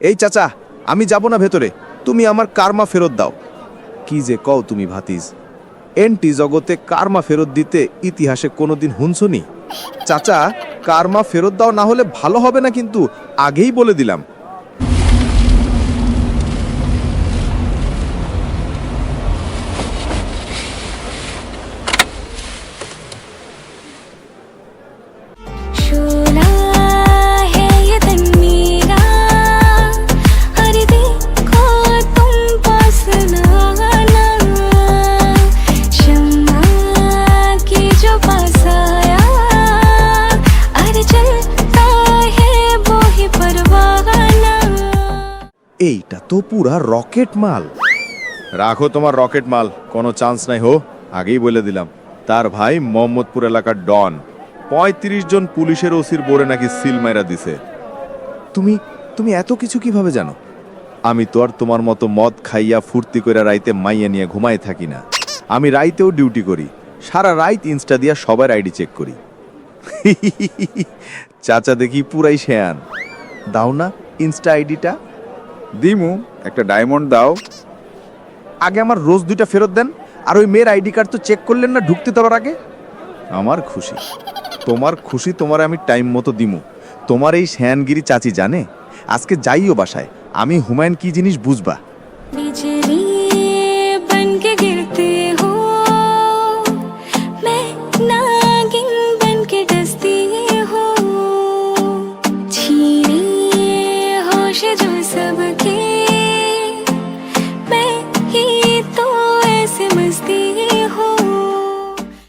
এই চাচা, আমি যাব না ভেতরে। তুমি আমার কার্মা ফেরত দাও। কি যে কও তুমি ভাতিজ। এনটি জগতে কার্মা ফেরত দিতে ইতিহাসে কোনোদিন হুনছনি। চাচা, কার্মা ফেরত দাও না হলে ভালো হবে না কিন্তু আগেই বলে দিলাম। এইটা তো পুরা রকেট মাল। রাখো তোমার রকেট মাল কোনো চান্স নাই হো আগেই বলে দিলাম। তার ভাই মোহাম্মদপুর এলাকার ডন। পঁয়ত্রিশ জন পুলিশের ওসির বোরে নাকি সিল মাইরা দিছে। তুমি তুমি এত কিছু কীভাবে জানো? আমি তো আর তোমার মতো মদ খাইয়া ফুর্তি করে রাইতে মাইয়া নিয়ে ঘুমাই থাকি না। আমি রাইতেও ডিউটি করি। সারা রাইত ইনস্টা দিয়া সবার আইডি চেক করি। চাচা দেখি পুরাই শেয়ান। দাও না ইনস্টা আইডিটা। দিমু একটা ডায়মন্ড দাও। আগে আমার রোজ দুইটা ফেরত দেন আর ওই মেয়ের আইডি কার্ড তো চেক করলেন না ঢুকতে দেওয়ার আগে? আমার খুশি। তোমার খুশি তোমার আমি টাইম মতো দিমু। তোমার এই শ্যানগিরি চাচি জানে? আজকে যাইও বাসায় আমি হুমায়ুন কি জিনিস বুঝবা?